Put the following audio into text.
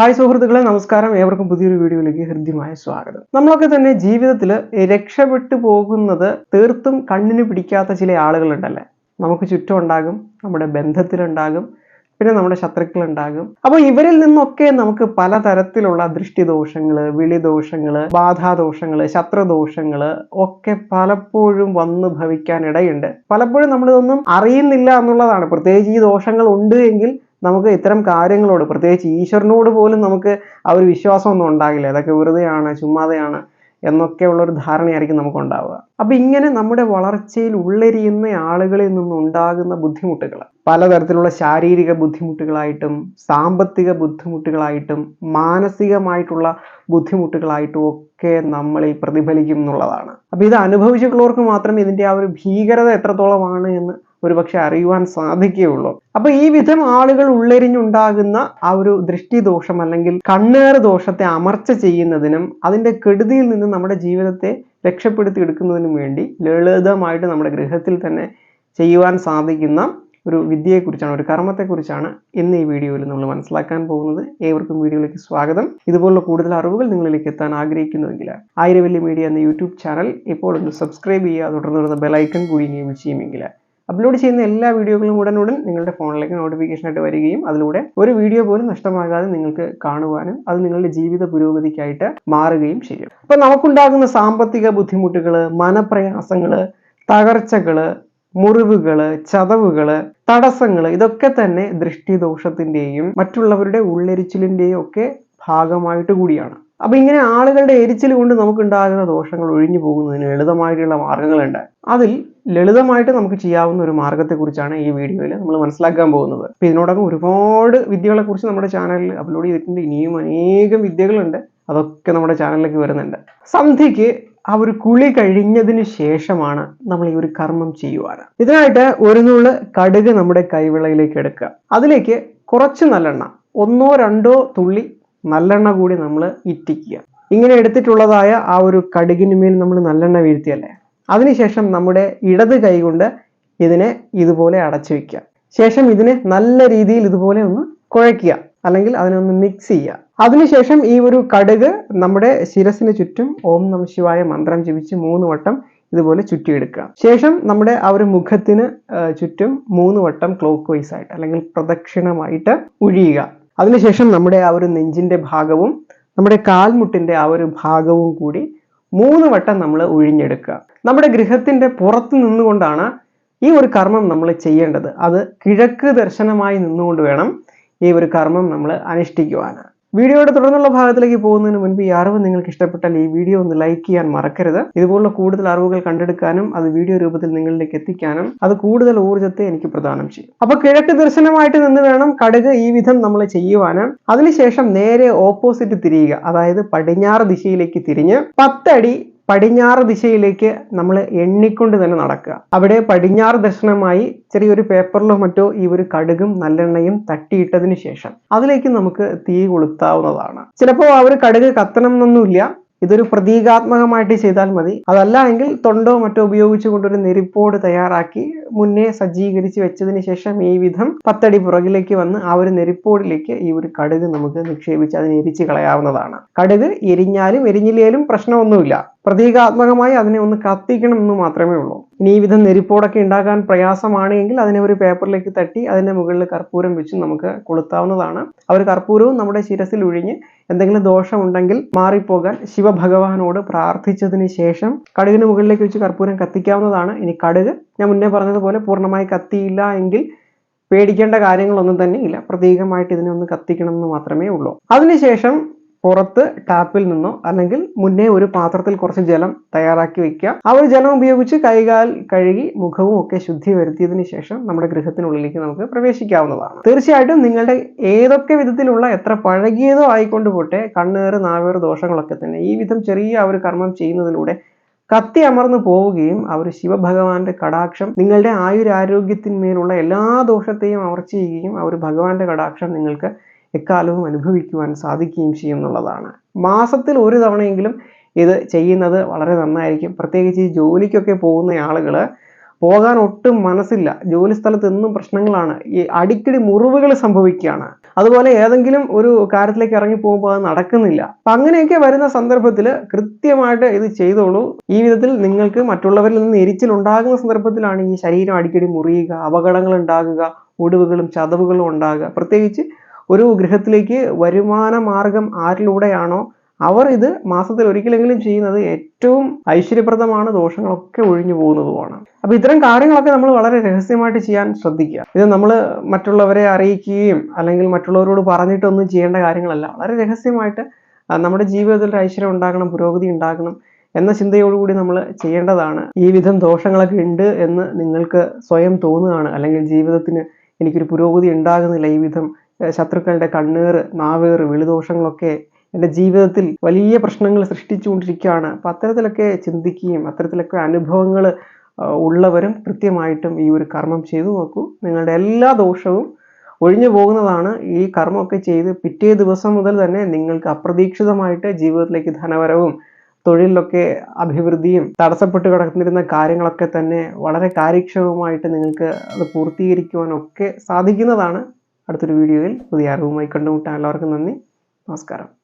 Hi സുഹൃത്തുക്കളെ നമസ്കാരം. ഏവർക്കും പുതിയൊരു വീഡിയോയിലേക്ക് ഹൃദ്യമായ സ്വാഗതം. നമ്മളൊക്കെ തന്നെ ജീവിതത്തിൽ രക്ഷപ്പെട്ടു പോകുന്നത് തീർത്തും കണ്ണിന് പിടിക്കാത്ത ചില ആളുകളുണ്ടല്ലേ? നമുക്ക് ചുറ്റും ഉണ്ടാകും നമ്മുടെ ബന്ധത്തിലുണ്ടാകും പിന്നെ നമ്മുടെ ശത്രുക്കളുണ്ടാകും. അപ്പോൾ ഇവരിൽ നിന്നൊക്കെ നമുക്ക് പലതരത്തിലുള്ള ദൃഷ്ടിദോഷങ്ങൾ വിളിദോഷങ്ങൾ ബാധാദോഷങ്ങൾ ശത്രുദോഷങ്ങൾ ഒക്കെ പലപ്പോഴും വന്നു ഭവിക്കാൻ ഇടയുണ്ട്. പലപ്പോഴും നമ്മളിതൊന്നും അറിയുന്നില്ല എന്നുള്ളതാണ്. പ്രത്യേകിച്ച് ഈ ദോഷങ്ങൾ ഉണ്ട് എങ്കിൽ നമുക്ക് ഇത്തരം കാര്യങ്ങളോട് പ്രത്യേകിച്ച് ഈശ്വരനോട് പോലും നമുക്ക് ആ ഒരു വിശ്വാസമൊന്നും ഉണ്ടാകില്ല. അതൊക്കെ വെറുതെയാണ് ചുമ്മാതെയാണ് എന്നൊക്കെയുള്ളൊരു ധാരണയായിരിക്കും നമുക്കുണ്ടാവുക. അപ്പം ഇങ്ങനെ നമ്മുടെ വളർച്ചയിൽ ഉള്ളരിയുന്ന ആളുകളിൽ നിന്നുണ്ടാകുന്ന ബുദ്ധിമുട്ടുകൾ പലതരത്തിലുള്ള ശാരീരിക ബുദ്ധിമുട്ടുകളായിട്ടും സാമ്പത്തിക ബുദ്ധിമുട്ടുകളായിട്ടും മാനസികമായിട്ടുള്ള ബുദ്ധിമുട്ടുകളായിട്ടും ഒക്കെ നമ്മളിൽ പ്രതിഫലിക്കും എന്നുള്ളതാണ്. അപ്പം ഇത് അനുഭവിച്ചിട്ടുള്ളവർക്ക് മാത്രമേ ഇതിന്റെ ആ ഒരു ഭീകരത എത്രത്തോളമാണ് എന്ന് ഒരുപക്ഷെ അറിയുവാൻ സാധിക്കുകയുള്ളൂ. അപ്പൊ ഈ വിധം ആളുകൾ ഉള്ളെരിഞ്ഞുണ്ടാകുന്ന ആ ഒരു ദൃഷ്ടിദോഷം അല്ലെങ്കിൽ കണ്ണേറ് ദോഷത്തെ അമർച്ച ചെയ്യുന്നതിനും അതിന്റെ കെടുതിയിൽ നിന്ന് നമ്മുടെ ജീവിതത്തെ രക്ഷപ്പെടുത്തി എടുക്കുന്നതിനും വേണ്ടി ലളിതമായിട്ട് നമ്മുടെ ഗൃഹത്തിൽ തന്നെ ചെയ്യുവാൻ സാധിക്കുന്ന ഒരു വിദ്യയെക്കുറിച്ചാണ് ഒരു കർമ്മത്തെക്കുറിച്ചാണ് ഇന്ന് ഈ വീഡിയോയിൽ നമ്മൾ മനസ്സിലാക്കാൻ പോകുന്നത്. ഏവർക്കും വീഡിയോയിലേക്ക് സ്വാഗതം. ഇതുപോലുള്ള കൂടുതൽ അറിവുകൾ നിങ്ങളിലേക്ക് എത്താൻ ആഗ്രഹിക്കുന്നുവെങ്കിൽ ആയിരവല്ലി മീഡിയ എന്ന യൂട്യൂബ് ചാനൽ ഇപ്പോൾ ഒന്ന് സബ്സ്ക്രൈബ് ചെയ്യുക തുടർന്ന് വരുന്ന ബെലൈക്കൺ കൂടി എനേബിൾ ചെയ്യുമെങ്കിൽ അപ്ലോഡ് ചെയ്യുന്ന എല്ലാ വീഡിയോകളും ഉടനുടൻ നിങ്ങളുടെ ഫോണിലേക്ക് നോട്ടിഫിക്കേഷൻ ആയിട്ട് വരികയും അതിലൂടെ ഒരു വീഡിയോ പോലും നഷ്ടമാകാതെ നിങ്ങൾക്ക് കാണുവാനും അത് നിങ്ങളുടെ ജീവിത പുരോഗതിക്കായിട്ട് മാറുകയും ചെയ്യും. അപ്പൊ നമുക്കുണ്ടാകുന്ന സാമ്പത്തിക ബുദ്ധിമുട്ടുകൾ മനപ്രയാസങ്ങൾ തകർച്ചകൾ മുറിവുകൾ ചതവുകൾ തടസ്സങ്ങൾ ഇതൊക്കെ തന്നെ ദൃഷ്ടിദോഷത്തിന്റെയും മറ്റുള്ളവരുടെ ഉള്ളരിച്ചിലിന്റെയും ഒക്കെ ഭാഗമായിട്ട് കൂടിയാണ്. അപ്പൊ ഇങ്ങനെ ആളുകളുടെ എരിച്ചിൽ കൊണ്ട് നമുക്കുണ്ടാകുന്ന ദോഷങ്ങൾ ഒഴിഞ്ഞു പോകുന്നതിന് ലളിതമായിട്ടുള്ള മാർഗങ്ങളുണ്ട്. അതിൽ ലളിതമായിട്ട് നമുക്ക് ചെയ്യാവുന്ന ഒരു മാർഗത്തെ കുറിച്ചാണ് ഈ വീഡിയോയിൽ നമ്മൾ മനസ്സിലാക്കാൻ പോകുന്നത്. അപ്പൊ ഇതിനോടകം ഒരുപാട് വിദ്യകളെ കുറിച്ച് നമ്മുടെ ചാനലിൽ അപ്ലോഡ് ചെയ്തിട്ടുണ്ട്. ഇനിയും അനേകം വിദ്യകളുണ്ട്. അതൊക്കെ നമ്മുടെ ചാനലിലേക്ക് വരുന്നുണ്ട്. സന്ധ്യയ്ക്ക് ആ ഒരു കുളി കഴിഞ്ഞതിന് ശേഷമാണ് നമ്മൾ ഈ ഒരു കർമ്മം ചെയ്യുവാൻ ഇതിനായിട്ട് ഒരു നുള്ള് കടുക് നമ്മുടെ കൈവിളയിലേക്ക് എടുക്കുക. അതിലേക്ക് കുറച്ച് നല്ലെണ്ണ. ഒന്നോ രണ്ടോ തുള്ളി നല്ലെണ്ണ കൂടി നമ്മൾ ഇറ്റിക്കുക. ഇങ്ങനെ എടുത്തിട്ടുള്ളതായ ആ ഒരു കടുകിന് മേൽ നമ്മൾ നല്ലെണ്ണ വീഴ്ത്തിയല്ലേ? അതിനുശേഷം നമ്മുടെ ഇടത് കൈകൊണ്ട് ഇതിനെ ഇതുപോലെ അടച്ചു വെക്കുക. ശേഷം ഇതിനെ നല്ല രീതിയിൽ ഇതുപോലെ ഒന്ന് കുഴയ്ക്കുക. അല്ലെങ്കിൽ അതിനൊന്ന് മിക്സ് ചെയ്യുക. അതിനുശേഷം ഈ ഒരു കടുക് നമ്മുടെ ശിരസിന് ചുറ്റും ഓം നമ ശിവായ മന്ത്രം ജപിച്ച് മൂന്ന് വട്ടം ഇതുപോലെ ചുറ്റിയെടുക്കുക. ശേഷം നമ്മുടെ ആ ഒരു മുഖത്തിന് ചുറ്റും മൂന്ന് വട്ടം ക്ലോക്ക് വൈസ് ആയിട്ട് അല്ലെങ്കിൽ പ്രദക്ഷിണമായിട്ട് ഒഴിയുക അതിനുശേഷം നമ്മുടെ ആ ഒരു നെഞ്ചിന്റെ ഭാഗവും നമ്മുടെ കാൽമുട്ടിന്റെ ആ ഒരു ഭാഗവും കൂടി മൂന്ന് വട്ടം നമ്മൾ ഒഴിഞ്ഞെടുക്കുക നമ്മുടെ ഗൃഹത്തിന്റെ പുറത്ത് നിന്നുകൊണ്ടാണ് ഈ ഒരു കർമ്മം നമ്മൾ ചെയ്യേണ്ടത്. അത് കിഴക്ക് ദർശനമായി നിന്നുകൊണ്ട് വേണം ഈ ഒരു കർമ്മം നമ്മൾ അനുഷ്ഠിക്കുവാൻ വീഡിയോയുടെ തുടർന്നുള്ള ഭാഗത്തിലേക്ക് പോകുന്നതിന് മുൻപ് ഈ അറിവ് നിങ്ങൾക്ക് ഇഷ്ടപ്പെട്ടാൽ ഈ വീഡിയോ ഒന്ന് ലൈക്ക് ചെയ്യാൻ മറക്കരുത്. ഇതുപോലുള്ള കൂടുതൽ അറിവുകൾ കണ്ടെടുക്കാനും അത് വീഡിയോ രൂപത്തിൽ നിങ്ങളിലേക്ക് എത്തിക്കാനും അത് കൂടുതൽ ഊർജത്തെ എനിക്ക് പ്രദാനം ചെയ്യും. അപ്പൊ കിഴക്ക് ദർശനമായിട്ട് നിന്ന് വേണം കടുക് ഈ വിധം നമ്മൾ ചെയ്യുവാനും. അതിനുശേഷം നേരെ ഓപ്പോസിറ്റ് തിരിയുക. അതായത് പടിഞ്ഞാറ് ദിശയിലേക്ക് തിരിഞ്ഞ് പത്തടി പടിഞ്ഞാറ് ദിശയിലേക്ക് നമ്മൾ എണ്ണിക്കൊണ്ട് തന്നെ നടക്കുക. അവിടെ പടിഞ്ഞാറ് ദർശനമായി ചെറിയൊരു പേപ്പറിലോ മറ്റോ ഈ ഒരു കടുകും നല്ലെണ്ണയും തട്ടിയിട്ടതിന് ശേഷം അതിലേക്ക് നമുക്ക് തീ കൊളുത്താവുന്നതാണ്. ചിലപ്പോൾ ആ ഒരു കടുക് കത്തണം എന്നൊന്നുമില്ല. ഇതൊരു പ്രതീകാത്മകമായിട്ട് ചെയ്താൽ മതി. അതല്ല എങ്കിൽ തൊണ്ടോ മറ്റോ ഉപയോഗിച്ചുകൊണ്ട് ഒരു നെരിപ്പോട് തയ്യാറാക്കി മുന്നേ സജ്ജീകരിച്ച് വെച്ചതിന് ശേഷം ഈ വിധം പത്തടി പുറകിലേക്ക് വന്ന് ആ ഒരു നെരിപ്പോടിലേക്ക് ഈ ഒരു കടുക് നമുക്ക് നിക്ഷേപിച്ച് അതിനെ എരിച്ച് കളയാവുന്നതാണ്. കടുക് എരിഞ്ഞാലും എരിഞ്ഞില്ലേലും പ്രശ്നമൊന്നുമില്ല. പ്രതീകാത്മകമായി അതിനെ ഒന്ന് കത്തിക്കണം എന്ന് മാത്രമേ ഉള്ളൂ. ഇനി ഈ വിധം നെരിപ്പോടൊക്കെ ഉണ്ടാക്കാൻ പ്രയാസമാണ് എങ്കിൽ അതിനെ ഒരു പേപ്പറിലേക്ക് തട്ടി അതിന്റെ മുകളിൽ കർപ്പൂരം വെച്ച് നമുക്ക് കൊളുത്താവുന്നതാണ്. ആ ഒരു കർപ്പൂരവും നമ്മുടെ ശിരസിൽ ഒഴിഞ്ഞ് എന്തെങ്കിലും ദോഷമുണ്ടെങ്കിൽ മാറിപ്പോകാൻ ശിവഭഗവാനോട് പ്രാർത്ഥിച്ചതിന് ശേഷം കടുകിന് മുകളിലേക്ക് വെച്ച് കർപ്പൂരം കത്തിക്കാവുന്നതാണ്. ഇനി കടുക് ഞാൻ മുന്നേ പറഞ്ഞതുപോലെ പൂർണമായി കത്തിയില്ല എങ്കിൽ പേടിക്കേണ്ട കാര്യങ്ങളൊന്നും തന്നെ ഇല്ല. പ്രത്യേകമായിട്ട് ഇതിനെ ഒന്ന് കത്തിക്കണം എന്ന് മാത്രമേ ഉള്ളൂ. അതിനുശേഷം പുറത്ത് ടാപ്പിൽ നിന്നോ അല്ലെങ്കിൽ മുന്നേ ഒരു പാത്രത്തിൽ കുറച്ച് ജലം തയ്യാറാക്കി വെക്കുക. ആ ഒരു ജലം ഉപയോഗിച്ച് കൈകാൽ കഴുകി മുഖവും ഒക്കെ ശുദ്ധി വരുത്തിയതിനു ശേഷം നമ്മുടെ ഗൃഹത്തിനുള്ളിലേക്ക് നമുക്ക് പ്രവേശിക്കാവുന്നതാണ്. തീർച്ചയായിട്ടും നിങ്ങളുടെ ഏതൊക്കെ വിധത്തിലുള്ള എത്ര പഴകിയതോ ആയിക്കൊണ്ട് പോട്ടെ കണ്ണേറ് നാവേറ് ദോഷങ്ങളൊക്കെ തന്നെ ഈ വിധം ചെറിയ ഒരു കർമ്മം ചെയ്യുന്നതിലൂടെ കത്തി അമർന്നു പോവുകയും അവർ ശിവഭഗവാന്റെ കടാക്ഷം നിങ്ങളുടെ ആയുരാരോഗ്യത്തിന്മേലുള്ള എല്ലാ ദോഷത്തെയും അമർച്ച ചെയ്യുകയും ഒരു ഭഗവാന്റെ കടാക്ഷം നിങ്ങൾക്ക് എക്കാലവും അനുഭവിക്കുവാൻ സാധിക്കുകയും ചെയ്യും എന്നുള്ളതാണ്. മാസത്തിൽ ഒരു തവണയെങ്കിലും ഇത് ചെയ്യുന്നത് വളരെ നന്നായിരിക്കും. പ്രത്യേകിച്ച് ഈ ജോലിക്കൊക്കെ പോകുന്ന ആളുകൾ പോകാൻ ഒട്ടും മനസ്സില്ല. ജോലി സ്ഥലത്ത് എന്നും പ്രശ്നങ്ങളാണ്. ഈ അടിക്കടി മുറിവുകൾ സംഭവിക്കുകയാണ്. അതുപോലെ ഏതെങ്കിലും ഒരു കാര്യത്തിലേക്ക് ഇറങ്ങി പോകുമ്പോൾ അത് നടക്കുന്നില്ല. അപ്പൊ അങ്ങനെയൊക്കെ വരുന്ന സന്ദർഭത്തിൽ കൃത്യമായിട്ട് ഇത് ചെയ്തോളൂ. ഈ വിധത്തിൽ നിങ്ങൾക്ക് മറ്റുള്ളവരിൽ നിന്ന് എരിച്ചിൽ ഉണ്ടാകുന്ന സന്ദർഭത്തിലാണ് ഈ ശരീരം അടിക്കടി മുറിയുക അപകടങ്ങൾ ഉണ്ടാകുക ഒടിവുകളും ചതവുകളും ഉണ്ടാകുക. പ്രത്യേകിച്ച് ഒരു ഗൃഹത്തിലേക്ക് വരുമാന മാർഗം ആരിലൂടെയാണോ അവർ ഇത് മാസത്തിൽ ഒരിക്കലെങ്കിലും ചെയ്യുന്നത് ഏറ്റവും ഐശ്വര്യപ്രദമാണ് ദോഷങ്ങളൊക്കെ ഒഴിഞ്ഞു പോകുന്നതുമാണ്. അപ്പൊ ഇത്തരം കാര്യങ്ങളൊക്കെ നമ്മൾ വളരെ രഹസ്യമായിട്ട് ചെയ്യാൻ ശ്രദ്ധിക്കുക. ഇത് നമ്മൾ മറ്റുള്ളവരെ അറിയിക്കുകയും അല്ലെങ്കിൽ മറ്റുള്ളവരോട് പറഞ്ഞിട്ടൊന്നും ചെയ്യേണ്ട കാര്യങ്ങളല്ല. വളരെ രഹസ്യമായിട്ട് നമ്മുടെ ജീവിതത്തിൽ ഐശ്വര്യം ഉണ്ടാകണം പുരോഗതി ഉണ്ടാകണം എന്ന ചിന്തയോടുകൂടി നമ്മൾ ചെയ്യേണ്ടതാണ്. ഈ വിധം ദോഷങ്ങളൊക്കെ ഉണ്ട് എന്ന് നിങ്ങൾക്ക് സ്വയം തോന്നുകയാണ്. അല്ലെങ്കിൽ ജീവിതത്തിന് എനിക്കൊരു പുരോഗതി ഉണ്ടാകുന്നില്ല ഈ വിധം ശത്രുക്കളുടെ കണ്ണേറ് നാവേറ് വെളിദോഷങ്ങളൊക്കെ എന്റെ ജീവിതത്തിൽ വലിയ പ്രശ്നങ്ങൾ സൃഷ്ടിച്ചുകൊണ്ടിരിക്കുകയാണ്. അപ്പം അത്തരത്തിലൊക്കെ ചിന്തിക്കുകയും അത്തരത്തിലൊക്കെ അനുഭവങ്ങൾ ഉള്ളവരും കൃത്യമായിട്ടും ഈ ഒരു കർമ്മം ചെയ്തു നോക്കൂ. നിങ്ങളുടെ എല്ലാ ദോഷവും ഒഴിഞ്ഞു പോകുന്നതാണ് ഈ കർമ്മമൊക്കെ ചെയ്ത് പിറ്റേ ദിവസം മുതൽ തന്നെ നിങ്ങൾക്ക് അപ്രതീക്ഷിതമായിട്ട് ജീവിതത്തിലേക്ക് ധനവരവും തൊഴിലിലൊക്കെ അഭിവൃദ്ധിയും തടസ്സപ്പെട്ട് കിടന്നിരുന്ന കാര്യങ്ങളൊക്കെ തന്നെ വളരെ കാര്യക്ഷമമായിട്ട് നിങ്ങൾക്ക് അത് പൂർത്തീകരിക്കുവാനൊക്കെ സാധിക്കുന്നതാണ്. അടുത്തൊരു വീഡിയോയിൽ പുതിയ അറിവുമായി കണ്ടുമുട്ടാൻ എല്ലാവർക്കും നന്ദി. നമസ്കാരം.